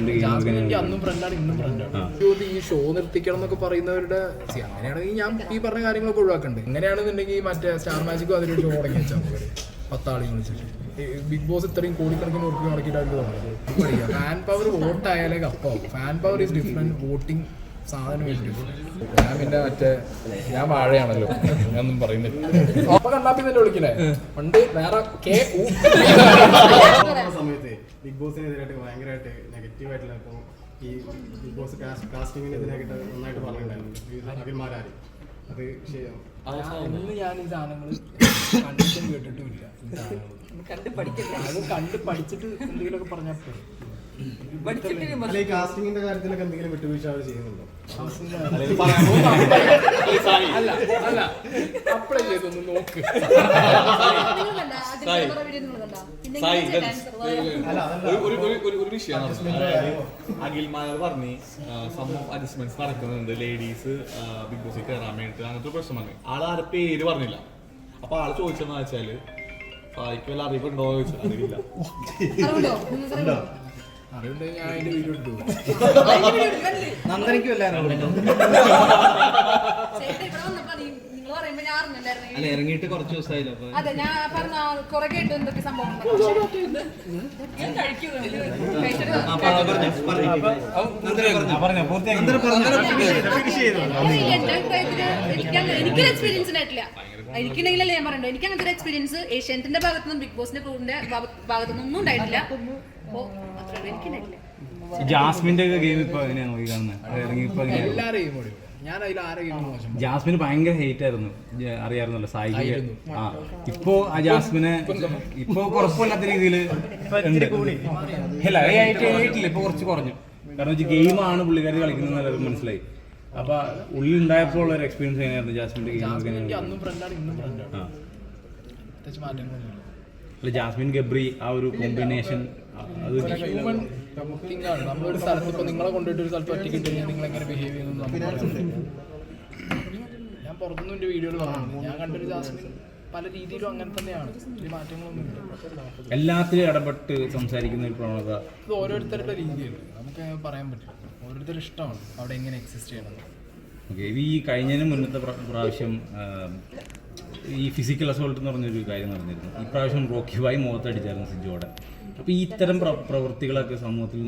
എനിക്ക് അന്നും ഫ്രണ്ടാണ് ഇന്നും ഫ്രണ്ടാണ് ഈ ഷോ നിർത്തിക്കണം എന്നൊക്കെ പറയുന്നവരുടെ അങ്ങനെയാണെങ്കിൽ ഞാൻ ഈ പറഞ്ഞ കാര്യങ്ങളൊക്കെ ഒഴിവാക്കണ്ട്. എങ്ങനെയാണെന്നുണ്ടെങ്കിൽ മറ്റേ സ്റ്റാർ മാജിക്കും അതിലൊരു ഷോ തുടങ്ങി വെച്ചാൽ മതി പത്താളി വിളിച്ചിട്ട്. ബിഗ് ബോസ് ഇത്രയും കോടിക്കണക്കിന് ഉറുപ്പ് മുടക്കിയിട്ട് ഫാൻ പവർ വോട്ട് ആയാലേ കപ്പാവും. Fan power is different voting സാധനം ഞാൻ പിന്നെ മറ്റേ ഞാൻ വാഴയാണല്ലോ. ഞാനൊന്നും പറയുന്നില്ല. അപ്പൊ കണ്ണാപ്പി തന്നെ വിളിക്കണേ? പണ്ട് വേറെ കെ സമയത്ത്. ബിഗ് ബോസിനെതിരായിട്ട് ഭയങ്കരമായിട്ട് നെഗറ്റീവ് ആയിട്ടുള്ള ഇപ്പോൾ ഈ ബിഗ് ബോസ് കാസ്റ്റിങ്ങിനെതിരായിട്ട് നന്നായിട്ട് പറഞ്ഞിട്ടുണ്ടായിരുന്നു. ഈ അഖിൽമാരാര് അത് ശരിയാണ് ഇന്ന് ഞാൻ ഈ സാധനങ്ങൾ കണ്ടിട്ടും കേട്ടിട്ടുമില്ല അത് കണ്ട് പഠിച്ചിട്ട് എന്തെങ്കിലുമൊക്കെ പറഞ്ഞാൽ പോരെ. അല്ല ഈ കാസ്റ്റിങ്ങിന്റെ കാര്യത്തിലൊക്കെ എന്തെങ്കിലും വിട്ടുവീഴ്ച അവർ ചെയ്യുന്നുണ്ടോ? അല്ല അല്ല അപ്ലൈ ചെയ്തൊന്ന് നോക്ക്. സായി. ഒരു ഒരു ഒരു ഒരു ഒരു വിഷയം അഖിൽമാർ പറഞ്ഞ് സം ഓഫ് അഡ്ജസ്റ്റ്മെന്റ്സ് നടക്കുന്നുണ്ട്. ലേഡീസ് ബിഗ് ബോസിൽ കയറാൻ വേണ്ടിട്ട് അങ്ങനത്തെ ഒരു പ്രശ്നം പറഞ്ഞു ആൾ ആരെ പേര് പറഞ്ഞില്ല. അപ്പൊ ആൾ ചോദിച്ചെന്ന് വെച്ചാൽ സായിക്ക് വല്ല അറിവുണ്ടോ ചോദിച്ചു അറിയില്ല അറിവുണ്ടെങ്കിൽ ഞാൻ അതിന്റെ വീഡിയോ ഇട്ടു അല്ല ഇറങ്ങിയിട്ട് കുറച്ച് ദിവസമായില്ലോ അപ്പൊ. അതെ ഞാൻ പറഞ്ഞ കുറെ കേട്ടു എന്തൊക്കെ സംഭവം. എനിക്കൊരു എക്സ്പീരിയൻസ് ഉണ്ടായിട്ടില്ല. എനിക്കുണ്ടെങ്കിലല്ലേ ഞാൻ പറയണ്ടോ? എനിക്ക് അങ്ങനത്തെ ഒരു എക്സ്പീരിയൻസ് ഏഷ്യാനെറ്റിന്റെ ഭാഗത്തുനിന്നും ബിഗ് ബോസിന്റെ ക്രൂവിന്റെ ഭാഗത്തുനിന്നും ഒന്നും ഉണ്ടായിട്ടില്ല. ജാസ്മിന്റെ ഒക്കെ ഗെയിം ഇപ്പൊ എങ്ങനെയാണ് നോക്കി കാണുന്നത് ഇറങ്ങി ഇപ്പൊ ഞാൻ അതിൽ ആരെ ഗെയിം മോശം ജാസ്മിന് ഭയങ്കര ഹേറ്റ് ആയിരുന്നു. ജ- അറിയാറുന്നല്ലോ സായി ആയിരുന്നു. ആ ഇപ്പോ ആ ജാസ്മിനെ ഇപ്പൊ കുഴപ്പമില്ലാത്ത രീതിയിൽ ഉണ്ട്. അല്ല ഹേറ്റ് ഹേറ്റില്ല ഇപ്പൊ കുറച്ച് കുറഞ്ഞു. കാരണം വെച്ചാൽ ഗെയിമാണ് പുള്ളിക്കാരി കളിക്കുന്നത് മനസ്സിലായി. അപ്പൊ ഉള്ളിൽ ഉണ്ടായപ്പോൾ ഉള്ള ഒരു എക്സ്പീരിയൻസ് എങ്ങനെയായിരുന്നു ജാസ്മിന്റെ ഗെയിം അന്നും ഫ്രണ്ടാണ് ഇന്നും ഫ്രണ്ടാണ് ആ. പ്രത്യേകിച്ച് മാറ്റങ്ങളൊന്നുമില്ല. അല്ല ജാസ്മിൻ ഗബ്രി ആ ഒരു കോമ്പിനേഷൻ അത് ഹ്യൂമൻ തിങ് ആണ്. നമ്മളൊരു സ്ഥലത്ത് ഇപ്പൊ നിങ്ങളെ കൊണ്ടുപോയിട്ട് ഒരു സ്ഥലത്ത് ഒറ്റയ്ക്ക് നിങ്ങൾ എങ്ങനെ ബിഹേവ് ചെയ്യുന്നു ഞാൻ പുറത്തുനിന്ന് എന്റെ വീഡിയോയിൽ പറഞ്ഞു ഞാൻ കണ്ടൊരു ജാസ്മിൻ പല രീതിയിലും അങ്ങനെ തന്നെയാണ്. വലിയ മാറ്റങ്ങളൊന്നും ഇല്ല. എല്ലാത്തിലും ഇടപെട്ട് സംസാരിക്കുന്ന ഒരു പ്രവണത. ഇത് ഓരോരുത്തരുടെ രീതിയാണ്. നമുക്ക് പറയാൻ പറ്റില്ല. ഓരോരുത്തരുടെ ഇഷ്ടമാണ് അവിടെ എങ്ങനെ എക്സിസ്റ്റ് ചെയ്യണം. ഓക്കെ ഈ കഴിഞ്ഞതിന് മുന്നത്തെ പ്ര- പ്രാവശ്യം ഈ ഫിസിക്കൽ അസോൾട്ട് എന്ന് പറഞ്ഞൊരു കാര്യം നടന്നിരുന്നു. ഈ പ്രാവശ്യം റോക്കി ബായി മുഖത്തടിച്ചായിരുന്നു സിജോടെ അപ്പോൾ ഈ ഇത്തരം പ്ര പ്രവൃത്തികളൊക്കെ സമൂഹത്തിൽ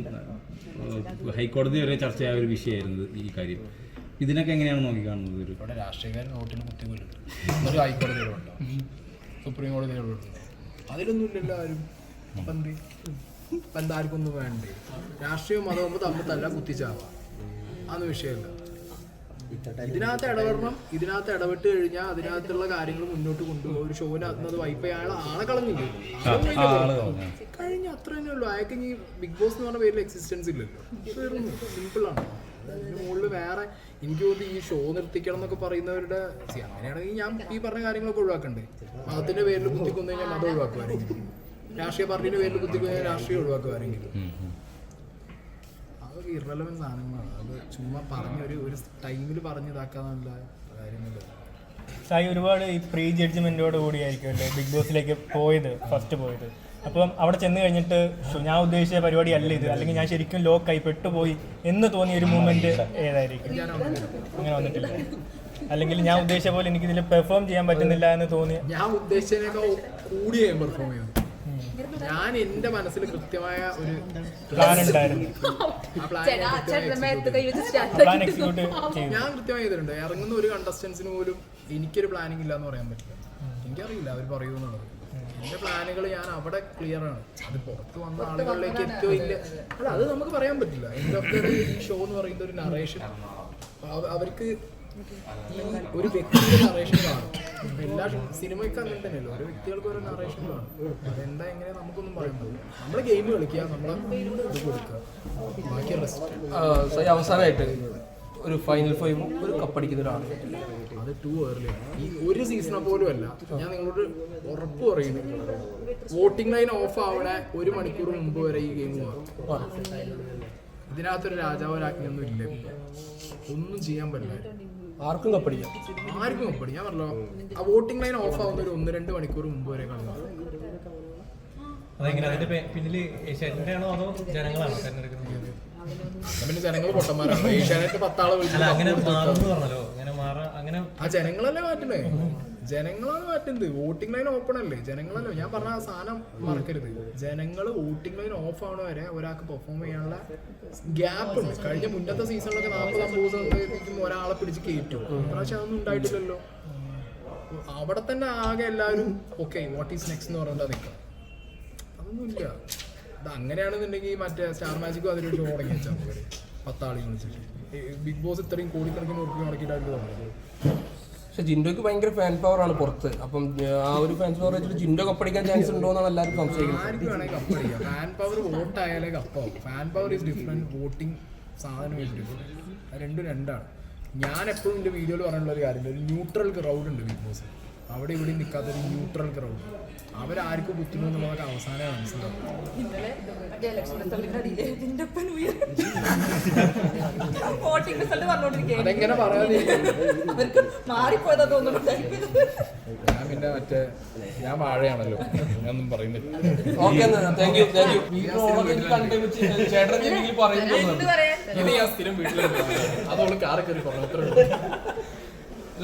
ഹൈക്കോടതി വരെ ചർച്ചയായ ഒരു വിഷയമായിരുന്നു ഈ കാര്യം. ഇതിനൊക്കെ എങ്ങനെയാണ് നോക്കിക്കാണുന്നത് ഒരു? ഇവിടെ രാഷ്ട്രീയക്കാരൻ നോട്ടിന് കുത്തിക്കൊല്ലുന്നു ഒരു ഹൈക്കോടതിയിലുണ്ടോ സുപ്രീം കോടതിയിലുണ്ടോ അതിലൊന്നും ഇല്ലല്ലോ ആരും. അപ്പം എന്ത് ഇപ്പം എന്താർക്കും വേണ്ടേ? രാഷ്ട്രീയവും മതവും തമ്മിൽ തല്ല കുത്തിച്ചാവാം. അതൊന്നും വിഷയമല്ല. ഇതിനകത്ത് ഇടപെടണം. ഇതിനകത്ത് ഇടപെട്ട് കഴിഞ്ഞാൽ അതിനകത്തുള്ള കാര്യങ്ങൾ മുന്നോട്ട് കൊണ്ടുപോകും. ഒരു ഷോവിനകത്ത് അത് വൈപ്പ് അയാൾ ആളെ കളഞ്ഞില്ലേ? കഴിഞ്ഞ അത്ര തന്നെ ഉള്ളൂ. അയാൾക്ക് ഈ ബിഗ് ബോസ് എന്ന് പറഞ്ഞ പേരിൽ എക്സിസ്റ്റൻസ് ഇല്ലല്ലോ. സിമ്പിൾ ആണ്. അതിന് മുകളിൽ വേറെ എനിക്ക് തോന്നി ഈ ഷോ നിർത്തിക്കണം എന്നൊക്കെ പറയുന്നവരുടെ അങ്ങനെയാണെങ്കിൽ ഞാൻ ഈ പറഞ്ഞ കാര്യങ്ങളൊക്കെ ഒഴിവാക്കണ്ടേ? മതത്തിന്റെ പേരിൽ കുത്തിക്കൊന്നു കഴിഞ്ഞാൽ മതം ഒഴിവാക്കുമായിരിക്കും രാഷ്ട്രീയ പാർട്ടിയുടെ പേരിൽ കുത്തിക്കൊന്നു രാഷ്ട്രീയം ഒഴിവാക്കുമാരെങ്കിലും അതൊക്കെ ഇറലവൻ സാധനങ്ങളാണ്. അത് ചുമ്മാ പറഞ്ഞൊരു ഒരു ടൈമിൽ പറഞ്ഞ് ഇതാക്കാന്നുള്ള സായി ഒരുപാട് ഈ പ്രീ ജഡ്ജ്മെന്റോട് കൂടിയായിരിക്കുമല്ലോ ബിഗ് ബോസിലേക്ക് പോയത് ഫസ്റ്റ് പോയത്? അപ്പം അവിടെ ചെന്ന് കഴിഞ്ഞിട്ട് ഞാൻ ഉദ്ദേശിച്ച പരിപാടി അല്ല ഇത്. അല്ലെങ്കിൽ ഞാൻ ശരിക്കും ലോക്കായി പെട്ടുപോയി എന്ന് തോന്നിയ ഒരു മൂമെന്റ് ഏതായിരിക്കും? അങ്ങനെ വന്നിട്ടില്ല. അല്ലെങ്കിൽ ഞാൻ ഉദ്ദേശിച്ച പോലെ എനിക്ക് ഇതിൽ പെർഫോം ചെയ്യാൻ പറ്റുന്നില്ല എന്ന് തോന്നി ഞാൻ ഉദ്ദേശിച്ചതിനേക്കാൾ കൂടിയ പെർഫോം ചെയ്തു ഞാൻ എന്റെ മനസ്സിൽ കൃത്യമായ ഒരു പ്ലാൻ ഉണ്ടായിരുന്നു. ആ എക്സിക്യൂട്ട് ചെയ്തു. ഞാൻ കൃത്യമായി ചെയ്തിട്ടുണ്ട്. ഇറങ്ങുന്ന ഒരു കണ്ടസ്റ്റൻസിന് പോലും എനിക്കൊരു പ്ലാനിങ് ഇല്ല എന്ന് പറയാൻ പറ്റില്ല. എനിക്കറിയില്ല അവർ പറയൂ എന്നുള്ളത്. എന്റെ പ്ലാനുകൾ ഞാൻ അവിടെ ക്ലിയർ ആണ്. അത് പുറത്ത് വന്ന ആളുകളിലേക്ക് എത്തുകയോ ഇല്ല അല്ല അത് നമുക്ക് പറയാൻ പറ്റില്ല. എന്റെ ഈ ഷോ എന്ന് പറയുന്ന ഒരു നറേഷൻ അവർക്ക് ഒരു വ്യക്തിയുടെ നറേഷൻ കാണും. എല്ലാ സിനിമയ്ക്ക് അങ്ങനെ തന്നെയല്ലോ ഓരോ വ്യക്തികൾക്ക് ഓരോ നറേഷൻ കാണും. അതെന്താ എങ്ങനെ നമുക്കൊന്നും പറയാൻ പറ്റില്ല. നമ്മൾ ഗെയിം കളിക്കുക നമ്മളെ ഇത് കൊടുക്കുക. ബാക്കി റെസ്റ്റ് അവസാനമായിട്ട് ഒരു ഫൈനൽ ഫൈവും ഒരു കപ്പടിക്കുന്ന ഒരാൾ അത് ടു ഏർലിയാണ് ഈ ഒരു സീസണെ പോലും അല്ല. ഞാൻ നിങ്ങളോട് ഉറപ്പ് പറയുന്നു. വോട്ടിംഗ് ലൈൻ ഓഫ് ആവണേ ഒരു മണിക്കൂർ മുമ്പ് വരെ ഈ ഗെയിം മാറും ഇതിനകത്തൊരു രാജാവ് രാജ്ഞിയൊന്നും ഇല്ല. ഒന്നും ചെയ്യാൻ പറ്റില്ല. ആർക്കും കപ്പടിക്കാം. ആർക്കും കപ്പടി ഞാൻ പറഞ്ഞല്ലോ ആ വോട്ടിംഗ് ലൈൻ ഓഫ് ആവുന്ന ഒരു ഒന്ന് രണ്ട് മണിക്കൂർ മുമ്പ് വരെ കാണുന്നത്. അതെങ്ങനെ? അതിന്റെ ആണോ അതോ ജനങ്ങളാണോ തെരഞ്ഞെടുക്കുന്നത്? പിന്നെ ജനങ്ങൾ പൊട്ടന്മാരാണ്. ഏഷ്യാനെറ്റ് പത്താളെ വിളിച്ച് അങ്ങനെ മാറുന്നു പറഞ്ഞല്ലോ. അങ്ങനെ മാറാ അങ്ങനെ ആ ജനങ്ങളല്ലേ മാറ്റണേ ജനങ്ങളാണ് മാറ്റുന്നത് വോട്ടിംഗ് ലൈൻ ഓപ്പൺ അല്ലേ? ജനങ്ങളല്ലോ? ഞാൻ പറഞ്ഞ ആ സാധനം മറക്കരുത്. ജനങ്ങൾ വോട്ടിംഗ് ലൈൻ ഓഫ് ആവണ വരെ ഒരാൾക്ക് പെർഫോം ചെയ്യാനുള്ള ഗ്യാപ്പ് ഉണ്ട്. കഴിഞ്ഞ മുന്നത്തെ സീസണിലൊക്കെ നാൽപ്പത് അമ്പത് ദിവസത്തേക്കും ഒരാളെ പിടിച്ച് കയറ്റും പ്രാവശ്യം അതൊന്നും ഉണ്ടായിട്ടില്ലല്ലോ. അവിടെ തന്നെ ആകെ എല്ലാവരും ഓക്കെ വാട്ട് ഈസ് നെക്സ്റ്റ് എന്ന് പറഞ്ഞാൽ നിൽക്കാം അതൊന്നുമില്ല. ഇത് അങ്ങനെയാണെന്നുണ്ടെങ്കിൽ മറ്റേ സ്റ്റാർ മാജിക്കും അതിലൊരു ഷോ തുടങ്ങി വെച്ചാൽ പത്താളി വിളിച്ചിട്ട് ബിഗ് ബോസ് ഇത്രയും കോടിക്കണക്കിന് ഉറുപ്പിക മുടക്കിയിട്ടായിട്ട് തോന്നുന്നത് പക്ഷെ ജിൻഡോക്ക് ഭയങ്കര ഫാൻ പവർ ആണ് പുറത്ത്. അപ്പം ആ ഒരു ഫാൻ പവർ വെച്ചിട്ട് ജിൻഡോ കപ്പടിക്കാൻ ചാൻസ് ഉണ്ടോ എന്നാണ് എല്ലാവരും സംശയിക്കുന്നത്. ഫാൻ പവർ വോട്ട് ആയാലേ ഫാൻ പവർ ഈസ് വോട്ടിംഗ് രണ്ടും രണ്ടാണ്. ഞാൻ എപ്പോഴും എന്റെ വീഡിയോയിൽ പറഞ്ഞിട്ടുള്ള ഒരു കാര്യമില്ല. ഒരു ന്യൂട്രൽ ക്രൗഡ് ഉണ്ട് ബിഗ് ബോസ് അവിടെ ഇവിടെ നിൽക്കാത്ത ഒരു ന്യൂട്രൽ ക്രൗഡ് അവരാർക്കും കുത്തുന്നു എന്നുള്ളതൊക്കെ അവസാനം മനസ്സിലാവും. അതെങ്ങനെ പറയാതെ? അവർക്ക് മാറിപ്പോയതാ തോന്നുന്നു ഞാൻ പിന്നെ മറ്റേ ഞാൻ വാഴയാണല്ലോ. ഞാനൊന്നും പറയുന്നില്ല. ഇത് ഞാൻ സ്ഥിരം വീട്ടിലുണ്ട് അതോൾ കാറ് കയറി പറഞ്ഞു അത്രേ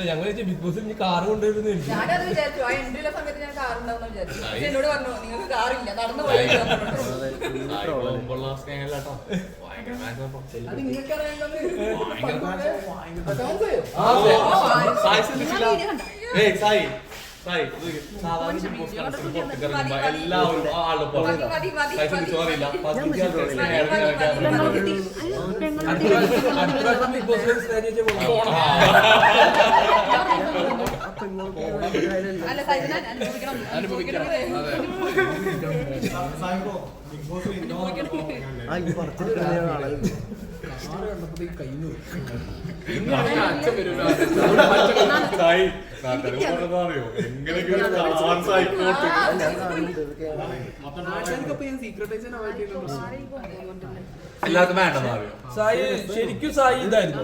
ഞങ്ങൾ ബിഗ് ബോസിൽ ഇനി കാറ് കൊണ്ടുവരുന്നു ഞാനത് വിചാരിച്ചു. ആ സമയത്ത് ഞാൻ കാറുണ്ടാവുന്ന വിചാരിച്ചു. പക്ഷെ എന്നോട് പറഞ്ഞു നിങ്ങൾക്ക് കാറില്ല നടന്നു പോയി. ബോസ് എല്ലാവരും അല്ല സൈജന അനുഭവിക്കണം. അനുഭവിക്കണം. ആ ഈ കാറ് കണ്ടപ്പോഴത്തേക്ക് അറിയോ എല്ലാവർക്കും വേണ്ടെന്ന് അറിയോ സായി ശരിക്കും സായി ഇതായിരുന്നു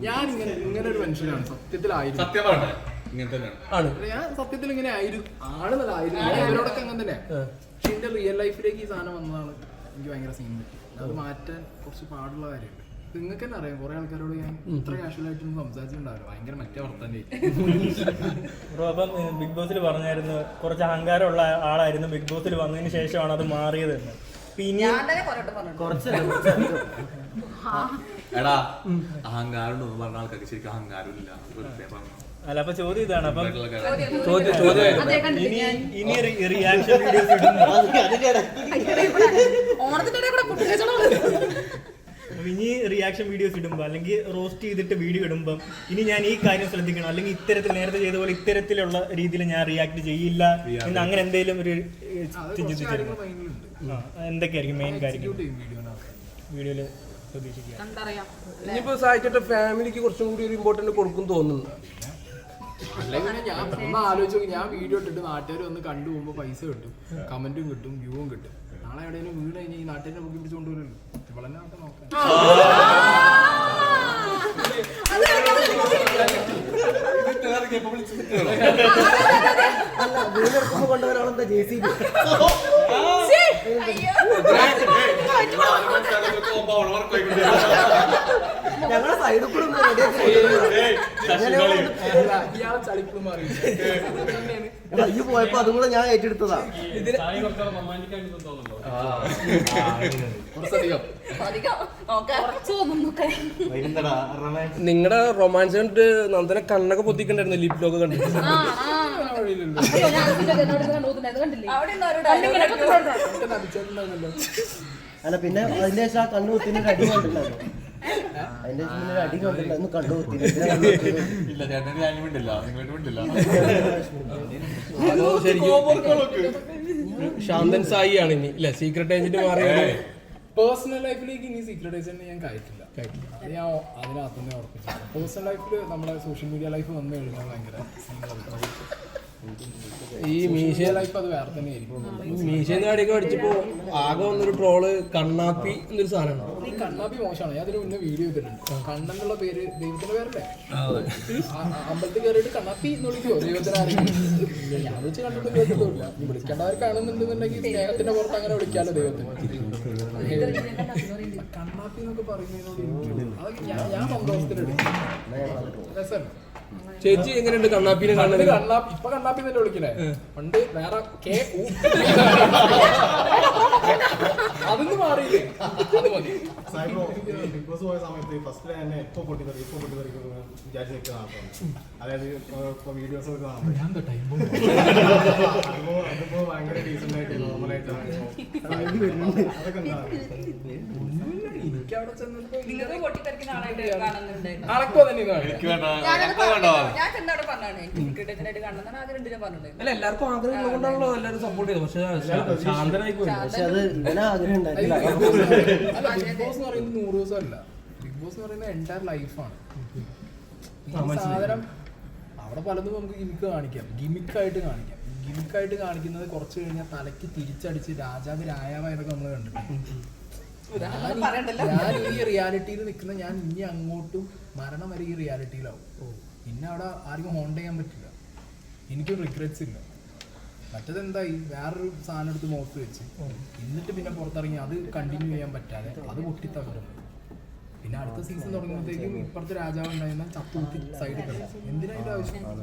ഞാൻ ഇങ്ങനെ ഇങ്ങനെ ഒരു മനുഷ്യനാണ് സത്യത്തിലായിരുന്നു സത്യം പറഞ്ഞേ ഇങ്ങനെ തന്നെയാണ് ഞാൻ സത്യത്തിൽ ഇങ്ങനെ ആയിരുന്നു ആണെന്നല്ല ആയിരുന്നു ഇവരോടൊക്കെ അങ്ങനെ തന്നെ. പക്ഷെ എന്റെ റിയൽ ലൈഫിലേക്ക് ഈ സാധനം വന്നതാണ്. എനിക്ക് ഭയങ്കര സീൻ അത് മാറ്റാൻ കുറച്ച് പാടുള്ള കാര്യമുണ്ട്. നിങ്ങൾക്ക് തന്നെ അറിയാം കുറെ ആൾക്കാരോട് ഞാൻ ഇത്ര കാഷ്വൽ ആയിട്ടൊന്നും സംസാരിച്ചിട്ടുണ്ടാവില്ല. ഭയങ്കര മറ്റേ വർത്തന്നെ ബ്രോ അപ്പം ബിഗ് ബോസിൽ പറഞ്ഞായിരുന്നു കുറച്ച് അഹങ്കാരമുള്ള ആളായിരുന്നു ബിഗ് ബോസിൽ വന്നതിന് ശേഷമാണ് അത് മാറിയത് പിന്നെ കുറച്ച് എടാ അഹങ്കാരം പറഞ്ഞ ആൾക്കാർക്ക് ശരിക്കും അഹങ്കാരം ഇല്ല വെറുതെ പറഞ്ഞു. അല്ല അപ്പൊ ചോദ്യം ഇതാണ്. അപ്പം. ചോദ്യം ചോദ്യം ഇനി ഇനി റിയാക്ഷൻ വീഡിയോസ് ഇടുമ്പോ ഇനി റിയാക്ഷൻ വീഡിയോസ് ഇടുമ്പോ അല്ലെങ്കിൽ റോസ്റ്റ് ചെയ്തിട്ട് വീഡിയോ ഇടുമ്പോ ഇനി ഞാൻ ഈ കാര്യം ശ്രദ്ധിക്കണം. അല്ലെങ്കിൽ ഇത്തരത്തിൽ നേരത്തെ ചെയ്ത പോലെ ഇത്തരത്തിലുള്ള രീതിയിൽ ഞാൻ റിയാക്ട് ചെയ്യില്ല എന്ന് അങ്ങനെ എന്തെങ്കിലും ഒരു ചിന്തിച്ചിട്ടുണ്ട്? എന്തൊക്കെയായിരിക്കും മെയിൻ കാര്യങ്ങൾ? വീഡിയോയിൽ പ്രതീക്ഷിക്കുക. കണ്ടറിയാം ഇനിയിപ്പോ സായിച്ചിട്ട് ഫാമിലിക്ക് കുറച്ചും കൂടി ഒരു ഇമ്പോർട്ടന്റ് കൊടുക്കും തോന്നുന്നു. അല്ലെങ്കിൽ ഞാൻ ഒന്ന് ആലോചിച്ച് നോക്കി ഞാൻ വീഡിയോ ഇട്ടിട്ട് നാട്ടുകാർ വന്ന് കണ്ടു പോകുമ്പോൾ പൈസ കിട്ടും കമന്റും കിട്ടും വ്യൂവും കിട്ടും. നാളെ എവിടെയെങ്കിലും വീട് കഴിഞ്ഞാൽ ഈ നാട്ടുകാരെ പൊക്കി പിടിച്ചു കൊണ്ടുവരുള്ളൂ. ഇവളെന്നെ നാട്ടെ നോക്കാം? കൊണ്ടുവരാളെന്താ ജെ സി ബി ഞങ്ങളെ സൈഡിൽ കൂടെ ഒന്ന് റെഡിയാക്കി ഈ പോയപ്പോ അതും കൂടെ ഞാൻ ഏറ്റെടുത്തതാ. നിങ്ങളുടെ റൊമാൻസ്. കണ്ടിട്ട് നന്ദന കണ്ണൊക്കെ പൊത്തിക്കണ്ടായിരുന്നു ലിപ് ലോക്ക് കണ്ടിട്ട്. അല്ല പിന്നെ അതിന്റെ ശേഷം ആ കണ്ണു കുത്തിന്റെ ഒരു അടി കണ്ടിട്ടുണ്ടായിരുന്നു. അതിന്റെ ഒരു അടി കണ്ണു കുത്തിയത്? ഇല്ല ചേട്ടൻ ഞാൻ വിണ്ടില്ല നിങ്ങളായിട്ട് വിണ്ടില്ല ശാന്തൻ സായി ആണ് ഇനി ഇല്ല? സീക്രട്ട് ഏജന്റ് മാറി പേഴ്സണൽ ലൈഫിലേക്ക് ഇനി സീക്രട്ട് ഏജന്റ് ഞാൻ കയറ്റില്ല. അത് ഞാൻ അതിനകത്ത് തന്നെ ഉറപ്പിച്ചു പേഴ്സണൽ ലൈഫിൽ നമ്മുടെ സോഷ്യൽ മീഡിയ ലൈഫ് വന്നു കഴിഞ്ഞാൽ ഭയങ്കര ഈ മീശയിലായിപ്പോ അത് വേറെ തന്നെയായിരിക്കും മീശയും കാടിയൊക്കെ അടിച്ചപ്പോ ആകെ വന്നൊരു ട്രോൾ കണ്ണാപ്പി എന്നൊരു സാധനമാണ്. ഈ കണ്ണാപ്പി മോശമാണ്. ഞാൻ അതിന് മുന്നേ വീഡിയോ ചെയ്തിട്ടുണ്ട്. കണ്ണൻ എന്നുള്ള പേര് ദൈവത്തിന്റെ പേരല്ലേ? അമ്പലത്തിൽ കയറിയിട്ട് കണ്ണാപ്പി എന്ന് വിളിക്കുമോ ദൈവത്തിന് ആരെങ്കിലും ഞാൻ വിളിച്ച് കണ്ടിട്ട് കേട്ടിട്ടില്ല ഈ വിളിക്കേണ്ടവർ കാണുന്നുണ്ടെന്നുണ്ടെങ്കിൽ സ്നേഹത്തിന്റെ പുറത്ത് അങ്ങനെ വിളിക്കാമല്ലോ ദൈവത്തിന്. കണ്ണാപ്പി എന്നൊക്കെ പറയുന്നതിനോട് അതൊക്കെ ഞാൻ ഞാൻ സന്തോഷത്തിലെടുക്കും രസമല്ലേ ചേച്ചി എങ്ങനെയുണ്ട് കണ്ണാപ്പിനെ കാണുന്നത്? കണ്ണാപ്പി ഇപ്പൊ കണ്ണാപ്പി തന്നെ വിളിക്കണേ. പണ്ട് വേറെ കെ അതൊന്നും അതൊന്ന് മാറിയില്ലേ? അത് മതി. സായിപ്പോ ബിഗ് ബോസ് പോയ സമയത്ത് ഫസ്റ്റ് തന്നെ ഇപ്പൊ പൊട്ടിത്തെറി ഇപ്പൊ പൊട്ടിത്തെറി വിചാരിച്ച് നിൽക്കുന്ന അതായത് ഇപ്പൊ- വീഡിയോസ് ഒക്കെ അതിപ്പോ അതിപ്പോ ഭയങ്കര ഡീസെന്റ് ആയിട്ട് നോർമൽ ആയിട്ടാണ് അതൊക്കെ എന്താണ് എനിക്ക് അവിടെ ചെന്നപ്പോ നിങ്ങൾക്ക് പൊട്ടിത്തെറിക്കുന്ന ആളായിട്ട് തന്നെ ഞാനത് പറഞ്ഞു. ഞാൻ പറഞ്ഞാണ് എനിക്ക് ക്രിക്കറ്റിനായിട്ട് കാണുന്നതാണ് ആദ്യം രണ്ടിനും പറഞ്ഞിട്ടുണ്ട് അല്ല എല്ലാവർക്കും ആഗ്രഹം ഉള്ളതുകൊണ്ടാണല്ലോ എല്ലാവരും സപ്പോർട്ട് ചെയ്തത്. പക്ഷെ ശാന്തനായി. പോയി ബോസ് അല്ല ബിഗ് ബോസ് എന്ന് പറയുന്നത് നൂറ് ദിവസം അല്ല. ബിഗ് ബോസ് എന്ന് പറയുന്നത് എന്റയർ ലൈഫാണ് ഈ സാധനം അവിടെ പലതും നമുക്ക് ഗിമിക്ക് കാണിക്കാം. ഗിമിക്കായിട്ട് കാണിക്കാം. ഗിമിക്കായിട്ട് കാണിക്കുന്നത് കുറച്ച് കഴിഞ്ഞാൽ തലയ്ക്ക് തിരിച്ചടിച്ച് രാജാവ് രായാവായതൊക്കെ നമ്മൾ കണ്ടിട്ടുണ്ട്. ഞാൻ ഈ റിയാലിറ്റിയിൽ നിൽക്കുന്ന ഞാൻ ഇനി അങ്ങോട്ടും മരണം വരെ ഈ റിയാലിറ്റിയിലാവും. പിന്നെ അവിടെ ആർക്കും ഹോണ്ട് ചെയ്യാൻ പറ്റില്ല. എനിക്ക് റിഗ്രറ്റ്സ് ഇല്ല. മറ്റത് എന്തായി വേറൊരു സാധനം എടുത്ത് മുഖത്ത് വെച്ച്. എന്നിട്ട് പിന്നെ പുറത്തിറങ്ങി അത് കണ്ടിന്യൂ ചെയ്യാൻ പറ്റാതെ അത് പൊട്ടിത്തകരും പിന്നെ അടുത്ത സീസൺ തുടങ്ങുമ്പോഴത്തേക്കും ഇപ്പുറത്തെ രാജാവ് ഉണ്ടായിരുന്ന ചത്തുകുത്തി സൈഡിൽ കിടക്കും. എന്തിനാ ഇതിന്റെ ആവശ്യം?